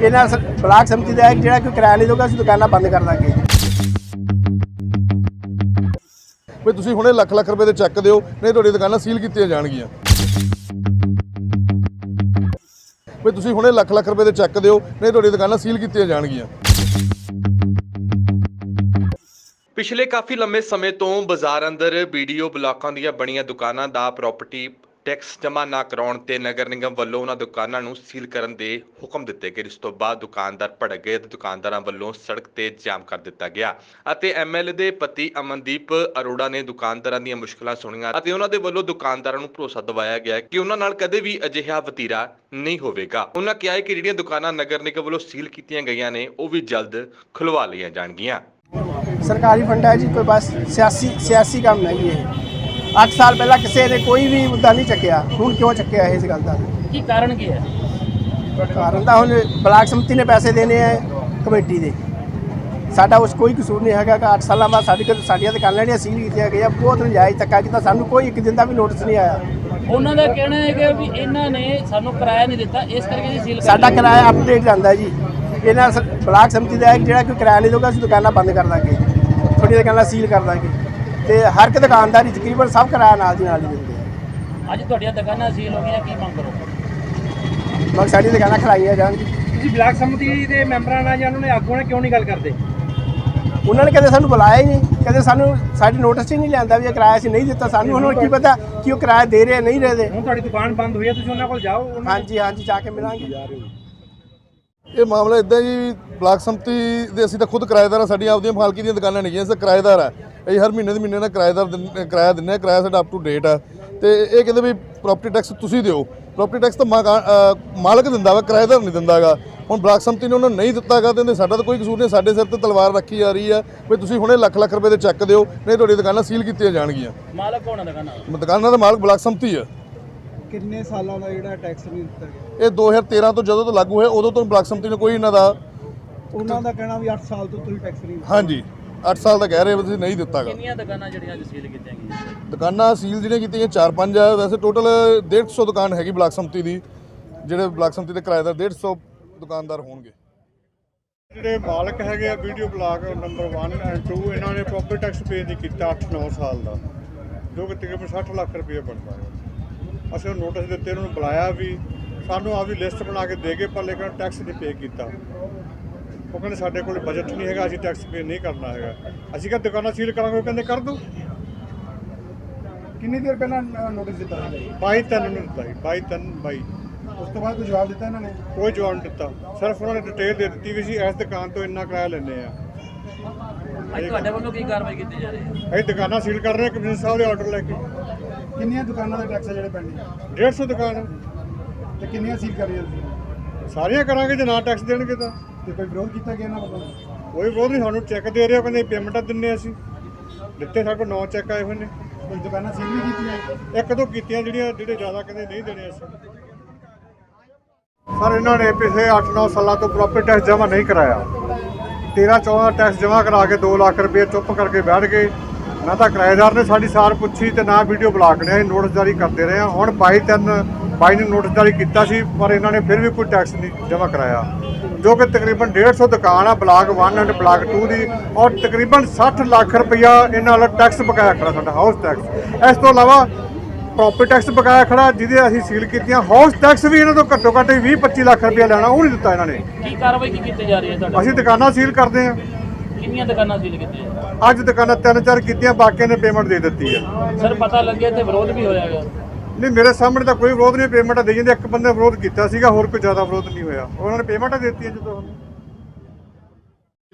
ਇਹਨਾਂ ਬਲਾਕ ਸਮਿਤੀ ਦਾ ਹੈ ਕਿ ਜਿਹੜਾ ਕੋਈ ਕਿਰਾਇਆ ਨਹੀਂ ਦੇਊਗਾ ਅਸੀਂ ਦੁਕਾਨਾਂ ਬੰਦ ਕਰ ਦਾਂਗੇ। ਵੀ ਤੁਸੀਂ ਹੁਣੇ ਲੱਖ ਲੱਖ ਰੁਪਏ ਦੇ ਚੈੱਕ ਦਿਓ ਨਹੀਂ ਤੁਹਾਡੀ ਦੁਕਾਨਾਂ ਸੀਲ ਕੀਤੀਆਂ ਜਾਣਗੀਆਂ। ਵੀ ਤੁਸੀਂ ਹੁਣੇ ਲੱਖ ਲੱਖ ਰੁਪਏ ਦੇ ਚੈੱਕ ਦਿਓ ਨਹੀਂ ਤੁਹਾਡੀ ਦੁਕਾਨਾਂ ਸੀਲ ਕੀਤੀਆਂ ਜਾਣਗੀਆਂ। ਪਿਛਲੇ ਕਾਫੀ ਲੰਮੇ ਸਮੇਂ ਤੋਂ ਬਾਜ਼ਾਰ ਅੰਦਰ ਵੀਡੀਓ ਬਲਾਕਾਂ ਦੀਆਂ ਬਣੀਆਂ ਦੁਕਾਨਾਂ ਦਾ ਪ੍ਰਾਪਰਟੀ ਟੈਕਸ ਜਮ੍ਹਾਂ ਨਾ ਕਰਾਉਣ ਤੇ ਨਗਰ ਨਿਗਮ ਵੱਲੋਂ ਉਹਨਾਂ ਦੁਕਾਨਾਂ ਨੂੰ ਸੀਲ ਕਰਨ ਦੇ ਹੁਕਮ ਦਿੱਤੇ ਗਏ, ਜਿਸ ਤੋਂ ਬਾਅਦ ਦੁਕਾਨਦਾਰ ਭੜਕ ਗਏ ਤੇ ਦੁਕਾਨਦਾਰਾਂ ਵੱਲੋਂ ਸੜਕ ਤੇ ਜਾਮ ਕਰ ਦਿੱਤਾ ਗਿਆ। ਅਤੇ ਐਮਐਲਏ ਦੇ ਪਤੀ ਅਮਨਦੀਪ ਅਰੋੜਾ ਨੇ ਦੁਕਾਨਦਾਰਾਂ ਦੀਆਂ ਮੁਸ਼ਕਲਾਂ ਸੁਣੀਆਂ ਅਤੇ ਉਹਨਾਂ ਦੇ ਵੱਲੋਂ ਦੁਕਾਨਦਾਰਾਂ ਨੂੰ ਭਰੋਸਾ ਦਿਵਾਇਆ ਗਿਆ ਕਿ ਉਹਨਾਂ ਨਾਲ ਕਦੇ ਵੀ ਅਜਿਹਾ ਵਤੀਰਾ ਨਹੀਂ ਹੋਵੇਗਾ। ਉਹਨਾਂ ਕਿਹਾ ਹੈ ਕਿ ਜਿਹੜੀਆਂ ਦੁਕਾਨਾਂ ਨਗਰ ਨਿਗਮ ਵੱਲੋਂ ਸੀਲ ਕੀਤੀਆਂ ਗਈਆਂ ਨੇ, ਉਹ ਵੀ ਜਲਦ ਖੁਲਵਾ ਲਈਆਂ ਜਾਣਗੀਆਂ। ਸਰਕਾਰੀ ਫੰਡ ਹੈ ਜੀ, ਕੋਈ ਬਸ ਸਿਆਸੀ ਸਿਆਸੀ ਕੰਮ ਨਹੀਂ ਇਹ 8 ਸਾਲ ਪਹਿਲਾਂ ਕਿਸੇ ਨੇ ਕੋਈ ਵੀ ਮੁੱਦਾ ਨਹੀਂ ਚੱਕਿਆ। ਹੁਣ ਕਿਉਂ ਚੱਕਿਆ ਇਸ ਗੱਲ ਦਾ? ਕੀ ਕਾਰਨ ਕੀ ਹੈ? ਕਾਰਨ ਤਾਂ ਹੁਣ ਬਲਾਕ ਸਮਿਤੀ ਨੇ ਪੈਸੇ ਦੇਣੇ ਆ ਕਮੇਟੀ ਦੇ। ਸਾਡਾ ਉਸ ਕੋਈ ਕਸੂਰ ਨਹੀਂ ਹੈਗਾ ਕਿ 8 ਸਾਲਾਂ ਬਾਅਦ ਸਾਡੀ ਸਾਡੀਆਂ ਦੁਕਾਨਾਂ ਜਿਹੜੀਆਂ ਸੀਲ ਕੀਤੀਆਂ ਗਈਆਂ ਬਹੁਤ ਨਜਾਇਜ਼ ਧੱਕਾ ਕੀਤਾ ਸਾਨੂੰ ਕੋਈ ਇੱਕ ਦਿਨ ਦਾ ਵੀ ਨੋਟਿਸ ਨਹੀਂ ਆਇਆ। ਉਹਨਾਂ ਦਾ ਕਹਿਣਾ ਹੈ ਕਿ ਵੀ ਇਹਨਾਂ ਨੇ ਸਾਨੂੰ ਕਿਰਾਇਆ ਨਹੀਂ ਦਿੱਤਾ ਇਸ ਕਰਕੇ ਅਸੀਂ ਸੀਲ ਸਾਡਾ ਕਿਰਾਇਆ ਅਪਡੇਟ ਜਾਂਦਾ ਜੀ। ਇਹਨਾਂ ਬਲਾਕ ਸਮਿਤੀ ਦਾ ਜਿਹੜਾ ਕੋਈ ਕਿਰਾਇਆ ਨਹੀਂ ਦੇਊਗਾ ਅਸੀਂ ਦੁਕਾਨਾਂ ਬੰਦ ਕਰ ਦਾਂਗੇ। ਤੁਹਾਡੀਆਂ ਦੁਕਾਨਾਂ ਸੀਲ ਕਰ ਦਾਂਗੇ। ਤੇ ਹਰ ਇੱਕ ਦੁਕਾਨਦਾਰ ਹੀ ਤਕਰੀਬਨ ਸਭ ਕਿਰਾਇਆ ਨਾਲ ਦੀ ਨਾਲ ਹੀ ਦਿੰਦੇ ਆ। ਅੱਜ ਤੁਹਾਡੀਆਂ ਦੁਕਾਨਾਂ ਸੀਲ ਹੋ ਗਈਆਂ ਕੀ ਮੰਗ ਕਰੋ ਮਗਰ ਸਾਡੀ ਦੁਕਾਨਾਂ ਖਲਾਈਆਂ ਜਾਣ ਤੁਸੀਂ ਬਲਾਕ ਸਮਿਤੀ ਦੇ ਮੈਂਬਰਾਂ ਨਾਲ ਜਾਂ ਉਹਨਾਂ ਨੇ ਆਗੂਆਂ ਨਾਲ ਕਿਉਂ ਨਹੀਂ ਗੱਲ ਕਰਦੇ? ਉਹਨਾਂ ਨੇ ਕਦੇ ਸਾਨੂੰ ਬੁਲਾਇਆ ਹੀ ਨਹੀਂ ਕਦੇ ਸਾਨੂੰ ਸਾਡੀ ਨੋਟਿਸ ਹੀ ਨਹੀਂ ਲਿਆਂਦਾ ਵੀ ਇਹ ਕਿਰਾਇਆ ਅਸੀਂ ਨਹੀਂ ਦਿੱਤਾ। ਸਾਨੂੰ ਉਹਨਾਂ ਨੂੰ ਕੀ ਪਤਾ ਕਿ ਉਹ ਕਿਰਾਇਆ ਦੇ ਰਹੇ ਨਹੀਂ ਰਹੇ। ਦੇ ਹੁਣ ਤੁਹਾਡੀ ਦੁਕਾਨ ਬੰਦ ਹੋਈ ਹੈ ਤੁਸੀਂ ਉਹਨਾਂ ਕੋਲ ਜਾਓ ਉਹਨਾਂ ਹਾਂਜੀ ਹਾਂਜੀ ਜਾ ਕੇ ਮਿਲਾਂਗੇ। ਇਹ ਮਾਮਲਾ ਇਦਾਂ ਜੀ ਬਲਾਕ ਸੰਮਤੀ ਦੇ ਅਸੀਂ ਤਾਂ ਖੁਦ ਕਿਰਾਏਦਾਰ ਆ ਸਾਡੀਆਂ ਆਪਦੀਆਂ ਮਾਲਕੀ ਦੀਆਂ ਦੁਕਾਨਾਂ ਨਹੀਂ ਅਸੀਂ ਕਿਰਾਏਦਾਰ ਆ। ਅਸੀਂ ਹਰ ਮਹੀਨੇ ਦੇ ਮਹੀਨੇ ਦਾ ਕਿਰਾਏਦਾਰ ਦਿੰਦੇ- ਕਿਰਾਇਆ ਦਿੰਨੇ ਆ ਕਿਰਾਇਆ ਸਾਡਾ ਅਪ ਟੂ ਡੇਟ ਆ। ਤੇ ਇਹ ਕਹਿੰਦੇ ਵੀ ਪ੍ਰਾਪਰਟੀ ਟੈਕਸ ਤੁਸੀਂ ਦਿਓ। ਪ੍ਰਾਪਰਟੀ ਟੈਕਸ ਤਾਂ ਮਾਕਾ- ਅਹ ਮਾਲਕ ਦਿੰਦਾ ਵਾ ਕਿਰਾਏਦਾਰ ਨਹੀਂ ਦਿੰਦਾਗਾ ਹੁਣ ਬਲਾਕ ਸੰਮਤੀ ਨੇ ਉਹਨਾਂ ਨੂੰ ਨਹੀਂ ਦਿੱਤਾਗਾ ਤੇ ਇਹਦੇ ਸਾਡਾ ਤਾਂ ਕੋਈ ਕਸੂਰ ਨਹੀਂ ਸਾਡੇ ਸਿਰ ਤੇ ਤਲਵਾਰ ਰੱਖੀ ਜਾ ਰਹੀ ਆ ਵੀ ਤੁਸੀਂ ਹੁਣੇ ਲੱਖ ਲੱਖ ਰੁਪਏ ਦੇ ਚੈੱਕ ਦਿਓ ਨਹੀਂ ਤੁਹਾਡੀ ਦੁਕਾਨਾਂ ਸੀਲ ਕੀਤੀਆਂ ਜਾਣਗੀਆਂ। ਮਾਲਕ ਕੌਣ ਹੈ ਦੁਕਾਨਾਂ ਦੁਕਾਨਾਂ ਦਾ ਮਾਲਕ ਬਲਾਕ ਸੰਮਤੀ ਆ। ਕਿੰਨੇ ਸਾਲਾਂ ਦਾ ਜਿਹੜਾ ਟੈਕਸ ਨਹੀਂ ਦਿੱਤਾ ਗਿਆ? ਇਹ 2013 ਤੋਂ ਜਦੋਂ ਤੋਂ ਲਾਗੂ ਹੋਇਆ ਉਦੋਂ ਤੋਂ ਬਲਾਕ ਸੰਮਤੀ ਨੇ ਕੋਈ ਇਹਨਾਂ ਦਾ ਉਹਨਾਂ ਦਾ ਕਹਿਣਾ ਵੀ 8 ਸਾਲ ਤੋਂ ਤੁਸੀਂ ਟੈਕਸ ਨਹੀਂ ਹਾਂਜੀ 8 ਸਾਲ ਦਾ ਕਹਿ ਰਹੇ ਤੁਸੀਂ ਨਹੀਂ ਦਿੱਤਾਗਾ ਕਿੰਨੀਆਂ ਦੁਕਾਨਾਂ ਜਿਹੜੀਆਂ ਅੱਜ ਸੀਲ ਕੀਤੀਆਂ ਗਈਆਂ? ਦੁਕਾਨਾਂ ਸੀਲ ਜਿਹੜੀਆਂ ਕੀਤੀਆਂ 4-5 ਆ ਵੈਸੇ ਟੋਟਲ 150 ਦੁਕਾਨ ਹੈਗੀ ਬਲਾਕ ਸੰਮਤੀ ਦੀ ਜਿਹੜੇ ਬਲਾਕ ਸੰਮਤੀ ਦੇ ਕਿਰਾਏਦਾਰ 150 ਦੁਕਾਨਦਾਰ ਹੋਣਗੇ। ਜਿਹੜੇ ਮਾਲਕ ਹੈਗੇ ਆ ਵੀਡੀਓ ਬਲਾਕ ਨੰਬਰ 1 ਐਂਡ 2 ਇਹਨਾਂ ਨੇ ਪ੍ਰੋਪਰਟੀ ਟੈਕਸ ਪੇ ਨਹੀਂ ਕੀਤਾ 8-9 ਸਾਲ ਦਾ ਜੋ ਕਿ ਤਕਰੀਬਨ 60 ਲੱਖ ਰੁਪਏ ਬਣਦਾ ਹੈ। ਅਸੀਂ ਉਹ ਨੋਟਿਸ ਦਿੱਤੇ ਉਹਨਾਂ ਨੂੰ ਬੁਲਾਇਆ ਵੀ ਸਾਨੂੰ ਆ ਵੀ ਲਿਸਟ ਬਣਾ ਕੇ ਦੇ ਗਏ ਪਰ ਲੇਕਿਨ ਟੈਕਸ ਨਹੀਂ ਪੇ ਕੀਤਾ। ਉਹ ਕਹਿੰਦੇ ਸਾਡੇ ਕੋਲ ਬਜਟ ਨਹੀਂ ਹੈਗਾ ਅਸੀਂ ਟੈਕਸ ਪੇ ਨਹੀਂ ਕਰਨਾ ਹੈਗਾ। ਅਸੀਂ ਕਿਹਾ ਦੁਕਾਨਾਂ ਸੀਲ ਕਰਾਂਗੇ ਉਹ ਕਹਿੰਦੇ ਕਰ ਦੋ ਕਿੰਨੀ ਦੇਰ ਪਹਿਲਾਂ ਨੋਟਿਸ ਦਿੱਤਾ 22 ਤਿੰਨ ਨੂੰ ਦਿੱਤਾ ਸੀ 22 ਤਿੰਨ 22 ਉਸ ਤੋਂ ਬਾਅਦ ਕੋਈ ਜਵਾਬ ਦਿੱਤਾ ਇਹਨਾਂ ਨੇ? ਕੋਈ ਜਵਾਬ ਨਹੀਂ ਦਿੱਤਾ। ਸਿਰਫ ਉਹਨਾਂ ਨੇ ਡਿਟੇਲ ਦੇ ਦਿੱਤੀ ਵੀ ਸੀ ਇਸ ਦੁਕਾਨ ਤੋਂ ਇੰਨਾ ਕਿਰਾਇਆ ਲੈਂਦੇ ਆ। ਅੱਜ ਤੁਹਾਡੇ ਵੱਲੋਂ ਕੀ ਕਾਰਵਾਈ ਕੀਤੀ ਜਾ ਰਹੀ ਹੈ? ਅਸੀਂ ਦੁਕਾਨਾਂ ਸੀਲ ਕਰ ਰਹੇ ਕਮਿਸ਼ਨਰ ਸਾਹਿਬ ਦੇ ਆਰਡਰ ਲੈ ਕੇ। ਕਿੰਨੀਆਂ ਦੁਕਾਨਾਂ ਦੇ ਟੈਕਸ ਜਿਹੜੇ ਪੈਂਡਿੰਗ 150 ਦੁਕਾਨ ਤੇ ਕਿੰਨੀਆਂ ਸੀਲ ਕਰ ਰਹੀਆਂ ਤੁਸੀਂ? ਸਾਰੀਆਂ ਕਰਾਂਗੇ ਜੇ ਨਾ ਟੈਕਸ ਦੇਣਗੇ ਤਾਂ। ਤੇ ਕੋਈ ਵਿਰੋਧ ਕੀਤਾ ਗਿਆ ਇਹਨਾਂ ਵੱਲੋਂ? ਕੋਈ ਵਿਰੋਧ ਨਹੀਂ ਸਾਨੂੰ ਚੈੱਕ ਦੇ ਰਹੇ ਹੋ ਕਹਿੰਦੇ ਪੇਮੈਂਟਾਂ ਦਿੰਨੇ ਅਸੀਂ। ਦਿੱਤੇ ਸਾਡੇ ਕੋਲ 9 ਚੈੱਕ ਆਏ ਹੋਏ ਨੇ। ਕੋਈ ਦੁਕਾਨਾਂ ਸੀਲ ਵੀ ਕੀਤੀਆਂ? ਇੱਕ ਦੋ ਕੀਤੀਆਂ ਜਿਹੜੀਆਂ ਜਿਹੜੇ ਜ਼ਿਆਦਾ ਕਹਿੰਦੇ ਨਹੀਂ ਦੇਣੇ ਅਸੀਂ। ਸਰ ਇਹਨਾਂ ਨੇ ਪਿਛਲੇ 8-9 ਸਾਲਾਂ ਤੋਂ ਪ੍ਰੋਪਰਟੀ ਟੈਕਸ ਜਮ੍ਹਾਂ ਨਹੀਂ ਕਰਾਇਆ। 13-14 ਟੈਕਸ ਜਮ੍ਹਾਂ ਕਰਾ ਕੇ 2 ਲੱਖ ਰੁਪਏ ਚੁੱਪ ਕਰਕੇ ਬੈਠ ਗਏ। ਨਾ ਤਾਂ ਕਿਰਾਏਦਾਰ ਨੇ ਸਾਡੀ ਸਾਰ ਪੁੱਛੀ ਤੇ ਨਾ ਵੀਡੀਓ ਬਲਾਕ ਨੇ ਨੋਟਿਸ ਜਾਰੀ ਕਰਦੇ ਰਹੇ ਹਾਂ ਹੁਣ 22 3 22 ਨੂੰ ਨੋਟਿਸ ਜਾਰੀ ਕੀਤਾ ਸੀ ਪਰ ਇਹਨਾਂ ਨੇ ਫਿਰ ਵੀ ਕੋਈ ਟੈਕਸ ਨਹੀਂ ਜਮ੍ਹਾਂ ਕਰਾਇਆ। ਜੋ ਕਿ ਤਕਰੀਬਨ 150 ਦੁਕਾਨ ਆ ਬਲਾਕ 1 ਅਤੇ ਬਲਾਕ 2 ਦੀ ਔਰ ਤਕਰੀਬਨ 60 ਲੱਖ ਰੁਪਇਆ ਇਹਨਾਂ ਨਾਲ ਟੈਕਸ ਬਕਾਇਆ ਖੜਾ ਸਾਡਾ ਹਾਊਸ ਟੈਕਸ ਇਸ ਤੋਂ ਇਲਾਵਾ ਪ੍ਰੋਪਰਟੀ ਟੈਕਸ ਬਕਾਇਆ ਖੜਾ ਜਿਹਦੇ ਅਸੀਂ ਸੀਲ ਕੀਤੀਆਂ। ਹਾਊਸ ਟੈਕਸ ਵੀ ਇਹਨਾਂ ਤੋਂ ਘੱਟੋ ਘੱਟ 20 25 ਲੱਖ ਰੁਪਇਆ ਲੈਣਾ ਉਹ ਨਹੀਂ ਦਿੱਤਾ ਇਹਨਾਂ ਨੇ। ਕੀ ਕਾਰਵਾਈ ਕੀ ਕੀਤੀ ਜਾ ਰਹੀ ਹੈ ਤੁਹਾਡੇ ਅਸੀਂ ਦੁਕਾਨਾਂ ਸੀਲ ਕਰਦੇ ਹਾਂ। ਕਿੰਨੀਆਂ ਦੁਕਾਨਾਂ ਸੀਲ ਕੀਤੀਆਂ ਅੱਜ ਦੁਕਾਨਾਂ ਤਿੰਨ ਚਾਰ ਕੀਤੀਆਂ ਬਾਕੀਆਂ ਨੇ ਪੇਮੈਂਟ ਦੇ ਦਿੱਤੀ ਹੈ ਸਰ ਪਤਾ ਲੱਗਿਆ ਤੇ ਵਿਰੋਧ ਵੀ ਹੋਇਆ ਹੈਗਾ। ਨਹੀਂ ਮੇਰੇ ਸਾਹਮਣੇ ਤਾਂ ਕੋਈ ਵਿਰੋਧ ਨਹੀਂ ਪੇਮੈਂਟ ਦੇ ਜਾਂਦੇ ਇੱਕ ਬੰਦੇ ਵਿਰੋਧ ਕੀਤਾ ਸੀਗਾ ਹੋਰ ਕੋਈ ਜ਼ਿਆਦਾ ਵਿਰੋਧ ਨਹੀਂ ਹੋਇਆ। ਉਹਨਾਂ ਨੇ ਪੇਮੈਂਟਾਂ ਦੇ ਦਿੱਤੀਆਂ ਜਦੋਂ।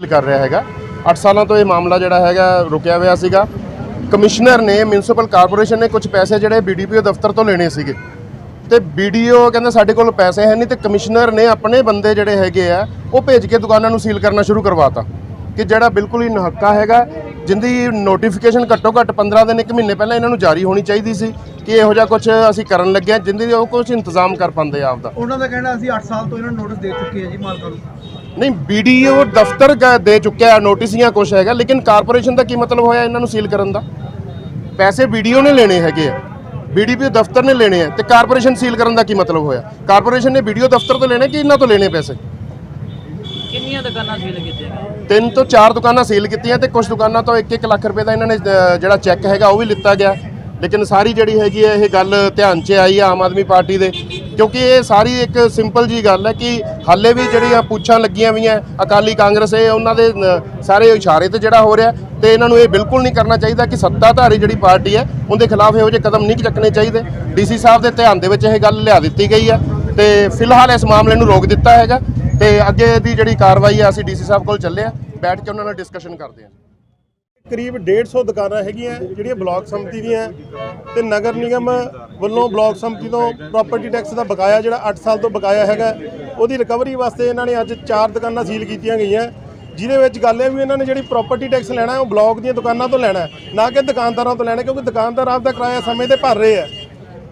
ਅਪੀਲ ਕਰ ਰਿਹਾ ਹੈਗਾ। 8 ਸਾਲਾਂ ਤੋਂ ਇਹ ਮਾਮਲਾ ਜਿਹੜਾ ਹੈਗਾ ਰੁਕਿਆ ਹੋਇਆ ਸੀਗਾ। ਕਮਿਸ਼ਨਰ ਨੇ ਮਿਊਨਿਸਪਲ ਕਾਰਪੋਰੇਸ਼ਨ ਨੇ ਕੁਝ ਪੈਸੇ ਜਿਹੜੇ ਬੀਡੀਪੀਓ ਦਫ਼ਤਰ ਤੋਂ ਲੈਣੇ ਸੀਗੇ। ਤੇ ਵੀਡੀਓ ਕਹਿੰਦਾ ਸਾਡੇ ਕੋਲ ਪੈਸੇ ਹੈ ਨਹੀਂ ਤੇ ਕਮਿਸ਼ਨਰ ਨੇ ਆਪਣੇ ਬੰਦੇ ਜਿਹੜੇ ਹੈਗੇ ਆ ਉਹ ਭੇਜ ਕੇ ਦੁਕਾਨਾਂ ਨੂੰ ਸੀਲ ਕਰਨਾ ਸ਼ੁਰੂ ਕਰਵਾਤਾ। ਕਿ ਜਿਹੜਾ ਬਿਲਕੁਲ ਹੀ ਨਹੱਕਾ ਹੈਗਾ ਜਿੰਦੀ ਨੋਟੀਫਿਕੇਸ਼ਨ ਘੱਟੋ ਘੱਟ 15 ਦਿਨ ਇੱਕ ਮਹੀਨੇ ਪਹਿਲਾਂ ਇਹਨਾਂ ਨੂੰ ਜਾਰੀ ਹੋਣੀ ਚਾਹੀਦੀ ਸੀ ਕਿ ਇਹੋ ਜਿਹਾ ਕੁਝ ਅਸੀਂ ਕਰਨ ਲੱਗੇ ਹਾਂ ਜਿੰਦੀ ਉਹ ਕੁਝ ਇੰਤਜ਼ਾਮ ਕਰ ਪਾਉਂਦੇ ਆ ਆਪਦਾ। ਉਹਨਾਂ ਦਾ ਕਹਿਣਾ ਅਸੀਂ 8 ਸਾਲ ਤੋਂ ਇਹਨਾਂ ਨੂੰ ਨੋਟਿਸ ਦੇ ਚੁੱਕੇ ਹਾਂ ਜੀ ਮਾਲਕਾਂ ਨੂੰ। ਨਹੀਂ ਵੀਡੀਓ ਦਫ਼ਤਰ ਦੇ ਚੁੱਕਿਆ ਨੋਟਿਸ ਜਾਂ ਕੁਛ ਹੈਗਾ ਲੇਕਿਨ ਕਾਰਪੋਰੇਸ਼ਨ ਦਾ ਕੀ ਮਤਲਬ ਹੋਇਆ ਇਹਨਾਂ ਨੂੰ ਸੀਲ ਕਰਨ ਦਾ? ਪੈਸੇ ਵੀਡੀਓ ਨੇ ਲੈਣੇ ਹੈਗੇ ਆ। ਬੀਡੀਪੀ ਦਫ਼ਤਰ ਨੇ ਲੈਣੇ ਆ ਤੇ ਕਾਰਪੋਰੇਸ਼ਨ ਸੀਲ ਕਰਨ ਦਾ ਕੀ ਮਤਲਬ ਹੋਇਆ? ਕਾਰਪੋਰੇਸ਼ਨ ਨੇ ਵੀਡੀਓ ਦਫ਼ਤਰ ਤੋਂ ਲੈਣੇ ਕਿ ਇਹਨਾਂ ਤੋਂ ਲੈਣੇ ਪੈਸੇ? ਕਿੰਨੀਆਂ ਦੁਕਾਨਾਂ ਸੀਲ ਕੀਤੀਆਂ ਤਿੰਨ ਤੋਂ ਚਾਰ ਦੁਕਾਨਾਂ ਸੀਲ ਕੀਤੀਆਂ ਤੇ ਕੁਝ ਦੁਕਾਨਾਂ ਤੋਂ 1-1 ਲੱਖ ਰੁਪਏ ਦਾ ਇਹਨਾਂ ਨੇ ਅ, ਜਿਹੜਾ ਚੈੱਕ ਹੈਗਾ ਉਹ ਵੀ ਲਿੱਤਾ ਗਿਆ। ਲੇਕਿਨ ਸਾਰੀ ਜਿਹੜੀ ਹੈਗੀ ਹੈ ਇਹ ਗੱਲ ਧਿਆਨ 'ਚ ਆਈ ਆ ਆਮ ਆਦਮੀ ਪਾਰਟੀ ਦੇ ਕਿਉਂਕਿ ਇਹ ਸਾਰੀ ਇੱਕ ਸਿੰਪਲ ਜੀ ਗੱਲ ਹੈ ਕਿ ਹਾਲੇ ਵੀ ਜਿਹੜੀਆਂ ਪੁੱਛਾਂ ਲੱਗੀਆਂ ਵੀਆਂ ਅਕਾਲੀ ਕਾਂਗਰਸ ਇਹ ਉਹਨਾਂ ਦੇ ਅ, ਸਾਰੇ ਇਸ਼ਾਰੇ ਤੇ ਜਿਹੜਾ ਹੋ ਰਿਹਾ ਤੇ ਇਹਨਾਂ ਨੂੰ ਇਹ ਬਿਲਕੁਲ ਨਹੀਂ ਕਰਨਾ ਚਾਹੀਦਾ ਕਿ ਸੱਤਾਧਾਰੀ ਜਿਹੜੀ ਪਾਰਟੀ ਹੈ ਉਹਦੇ ਖਿਲਾਫ ਇਹੋ ਜਿਹੇ ਕਦਮ ਨਹੀਂ ਚੱਕਣੇ ਚਾਹੀਦੇ। ਡੀਸੀ ਸਾਹਿਬ ਦੇ ਧਿਆਨ ਦੇ ਵਿੱਚ ਇਹ ਗੱਲ ਲਿਆ ਦਿੱਤੀ ਗਈ ਹੈ ਤੇ ਫਿਲਹਾਲ ਇਸ ਮਾਮਲੇ ਨੂੰ ਰੋਕ ਦਿੱਤਾ ਹੈਗਾ। ਤੇ ਅੱਗੇ ਦੀ ਜਿਹੜੀ ਕਾਰਵਾਈ ਆ, ਅਸੀਂ ਡੀਸੀ ਸਾਹਿਬ ਕੋਲ ਚੱਲੇ ਆ, ਬੈਠ ਕੇ ਉਹਨਾਂ ਨਾਲ ਡਿਸਕਸ਼ਨ ਕਰਦੇ ਹਾਂ ਕਰੀਬ 150 ਦੁਕਾਨਾਂ ਹੈਗੀਆਂ, ਜਿਹੜੀਆਂ ਬਲਾਕ ਸੰਮਤੀ ਦੀਆਂ, ਤੇ ਨਗਰ ਨਿਗਮ ਵੱਲੋਂ ਬਲਾਕ ਸੰਮਤੀ ਤੋਂ ਪ੍ਰਾਪਰਟੀ ਟੈਕਸ ਦਾ ਬਕਾਇਆ ਜਿਹੜਾ 8 ਸਾਲ ਤੋਂ ਬਕਾਇਆ ਹੈਗਾ, ਉਹਦੀ ਰਿਕਵਰੀ ਵਾਸਤੇ ਇਹਨਾਂ ਨੇ ਅੱਜ ਚਾਰ ਦੁਕਾਨਾਂ ਸੀਲ ਕੀਤੀਆਂ ਗਈਆਂ। ਜਿਹਦੇ ਵਿੱਚ ਗੱਲ ਇਹ ਵੀ ਇਹਨਾਂ ਨੇ ਜਿਹੜੀ ਪ੍ਰਾਪਰਟੀ ਟੈਕਸ ਲੈਣਾ, ਉਹ ਬਲਾਕ ਦੀਆਂ ਦੁਕਾਨਾਂ ਤੋਂ ਲੈਣਾ ਨਾ ਕਿ ਦੁਕਾਨਦਾਰਾਂ ਤੋਂ ਲੈਣਾ, ਕਿਉਂਕਿ ਦੁਕਾਨਦਾਰ ਆਪਦਾ ਕਿਰਾਇਆ ਸਮੇਂ ਤੇ ਭਰ ਰਹੇ ਆ।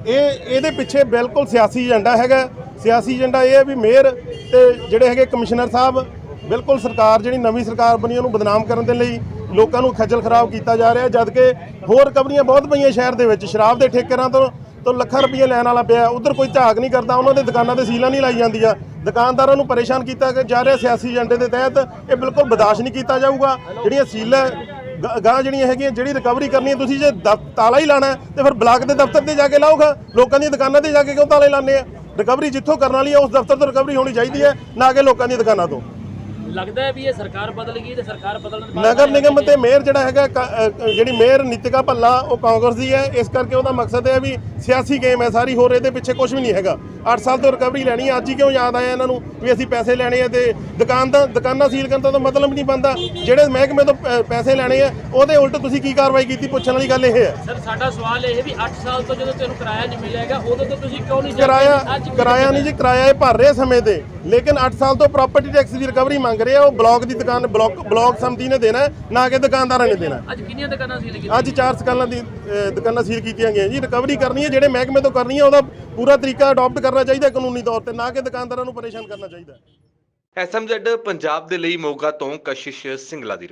ਇਹ ਇਹਦੇ ਪਿੱਛੇ ਬਿਲਕੁਲ ਸਿਆਸੀ ਏਜੰਡਾ ਹੈਗਾ। ਸਿਆਸੀ ਏਜੰਡਾ ਇਹ ਹੈ ਵੀ ਮੇਅਰ ਤੇ ਜਿਹੜੇ ਹੈਗੇ ਕਮਿਸ਼ਨਰ ਸਾਹਿਬ, ਬਿਲਕੁਲ ਸਰਕਾਰ ਜਿਹੜੀ ਨਵੀਂ ਸਰਕਾਰ ਬਣੀ ਉਹਨੂੰ ਬਦਨਾਮ ਕਰਨ ਦੇ ਲਈ ਲੋਕਾਂ ਨੂੰ ਖੱਜਲ ਖਰਾਬ ਕੀਤਾ ਜਾ ਰਿਹਾ ਜਦ ਕਿ ਹੋਰ ਕੰਪਨੀਆਂ ਬਹੁਤ ਪਈਆਂ ਸ਼ਹਿਰ ਦੇ ਵਿੱਚ, ਸ਼ਰਾਬ ਦੇ ਠੇਕੇਦਾਰਾਂ ਤੋਂ ਤੋਂ ਲੱਖਾਂ ਰੁਪਏ ਲੈਣ ਵਾਲਾ ਪਿਆ, ਉਧਰ ਕੋਈ ਝਾਕ ਨਹੀਂ ਕਰਦਾ, ਉਹਨਾਂ ਦੇ ਦੁਕਾਨਾਂ ਤੇ ਸੀਲਾਂ ਨਹੀਂ ਲਾਈ ਜਾਂਦੀਆਂ। ਦੁਕਾਨਦਾਰਾਂ ਨੂੰ ਪਰੇਸ਼ਾਨ ਕੀਤਾ ਜਾ ਰਿਹਾ ਸਿਆਸੀ ਏਜੰਡੇ ਦੇ ਤਹਿਤ, ਇਹ ਬਿਲਕੁਲ ਬਰਦਾਸ਼ਤ ਨਹੀਂ ਕੀਤਾ ਜਾਊਗਾ। ਜਿਹੜੀਆਂ ਸੀਲਾਂ ਗ- ਗਾਂ ਜਿਹੜੀਆਂ ਹੈਗੀਆਂ ਜਿਹੜੀ ਰਿਕਵਰੀ ਕਰਨੀ ਹੈ ਤੁਸੀਂ ਜੇ ਦਫ਼- ਤਾਲਾ ਹੀ ਲਾਣਾ ਹੈ, ਤੇ ਫਿਰ ਬਲਾਕ ਦੇ ਦਫ਼ਤਰ ਤੇ ਜਾ ਕੇ ਲਾਓਗਾ। ਲੋਕਾਂ ਦੀਆਂ ਦੁਕਾਨਾਂ ਤੇ ਜਾ ਕੇ ਕਿਉਂ ਤਾਲੇ ਲਾਉਂਦੇ ਆ? ਰਿਕਵਰੀ ਜਿੱਥੋਂ ਕਰਨ ਵਾਲੀ ਹੈ ਉਸ ਦਫ਼ਤਰ ਤੋਂ ਰਿਕਵਰੀ ਹੋਣੀ ਚਾਹੀਦੀ ਹੈ ਨਾ ਕਿ ਲੋਕਾਂ ਦੀਆਂ ਦੁਕਾਨਾਂ ਤੋਂ। ਲੱਗਦਾ ਹੈ ਵੀ ਇਹ ਸਰਕਾਰ ਬਦਲ ਗਈ ਤੇ ਸਰਕਾਰ ਬਦਲਣ ਦੇ ਬਾਅਦ ਨਗਰ ਨਿਗਮ ਤੇ ਮੇਅਰ ਜਿਹੜਾ ਹੈਗਾ ਕ- ਅ, ਜਿਹੜੀ ਮੇਅਰ ਨੀਤਿਕਾ ਭੱਲਾ ਉਹ ਕਾਂਗਰਸ ਦੀ ਹੈ। ਇਸ ਕਰਕੇ ਉਹਦਾ ਮਕਸਦ ਇਹ ਹੈ ਵੀ ਸਿਆਸੀ ਗੇਮ ਹੈ ਸਾਰੀ ਹੋਰ ਇਹਦੇ ਪਿੱਛੇ ਕੁਝ ਵੀ ਨਹੀਂ ਹੈਗਾ। 8 ਸਾਲ ਤੋਂ ਰਿਕਵਰੀ ਲੈਣੀ ਹੈ, ਅੱਜ ਹੀ ਕਿਉਂ ਯਾਦ ਆਇਆ ਇਹਨਾਂ ਨੂੰ ਵੀ ਅਸੀਂ ਪੈਸੇ ਲੈਣੇ ਆ ਤੇ ਦੁਕਾਨ ਦਾ ਦੁਕਾਨਾਂ ਸੀਲ ਕਰਨ ਦਾ ਤਾਂ ਮਤਲਬ ਨਹੀਂ ਬਣਦਾ। ਜਿਹੜੇ ਮਹਿਕਮੇ ਤੋਂ ਪ- ਪੈਸੇ ਲੈਣੇ ਆ ਉਹਦੇ ਉਲਟ ਤੁਸੀਂ ਕੀ ਕਾਰਵਾਈ ਕੀਤੀ? ਪੁੱਛਣ ਵਾਲੀ ਗੱਲ ਇਹ ਹੈ। ਸਰ ਸਾਡਾ ਸਵਾਲ ਇਹ ਵੀ 8 ਸਾਲ ਤੋਂ ਜਦੋਂ ਤੈਨੂੰ ਕਿਰਾਇਆ ਨਹੀਂ ਮਿਲੇਗਾ ਉਦੋਂ ਤੋਂ ਤੁਸੀਂ ਕਿਉਂ ਨਹੀਂ ਜਾਂਦੇ? ਕਿਰਾਇਆ ਅੱਜ ਕਿਉਂ ਕਿਰਾਇਆ ਨਹੀਂ ਜੀ ਕਿਰਾਇਆ ਇਹ ਭਰ ਰਹੇ ਸਮੇਂ ਤੇ। ਲੇਕਿਨ 8 ਸਾਲ ਤੋਂ ਪ੍ਰਾਪਰਟੀ ਟੈਕਸ ਦੀ ਰਿਕਵਰੀ ਮੰਗ ਰਹੇ ਆ ਉਹ ਬਲਾਕ ਦੀ ਦੁਕਾਨ ਬਲਾਕ ਬਲਾਕ ਸੰਮਤੀ ਨੇ ਦੇਣਾ ਹੈ, ਨਾ ਕਿ ਦੁਕਾਨਦਾਰਾਂ ਨੇ ਦੇਣਾ ਹੈ। ਅੱਜ ਕਿੰਨੀਆਂ ਦੁਕਾਨਾਂ ਸੀਲ ਕੀਤੀਆਂ? ਅੱਜ ਚਾਰ ਸਕਾਲਾਂ ਦੀ ਦੁਕਾਨਾਂ ਸੀਲ ਕੀਤੀਆਂ ਗਈਆਂ ਜੀ। ਰਿਕਵਰੀ ਕਰਨੀ ਹੈ ਜਿਹੜੇ ਮਹਿਕਮੇ ਤੋਂ ਕਰਨੀ ਹੈ ਉਹਦਾ ਪੂਰਾ ਤਰੀਕਾ ਅਡਾਪਟ ਕਰਨਾ ਚਾਹੀਦਾ ਕਾਨੂੰਨੀ ਤੌਰ ਤੇ ਨਾ ਕਿ ਦੁਕਾਨਦਾਰਾਂ ਨੂੰ ਪਰੇਸ਼ਾਨ ਕਰਨਾ ਚਾਹੀਦਾ ਐਸਐਮਜ਼ੈਡ ਪੰਜਾਬ ਦੇ ਲਈ ਮੋਗਾ ਤੋਂ ਕਸ਼ਿਸ਼ ਸਿੰਗਲਾ ਦੀ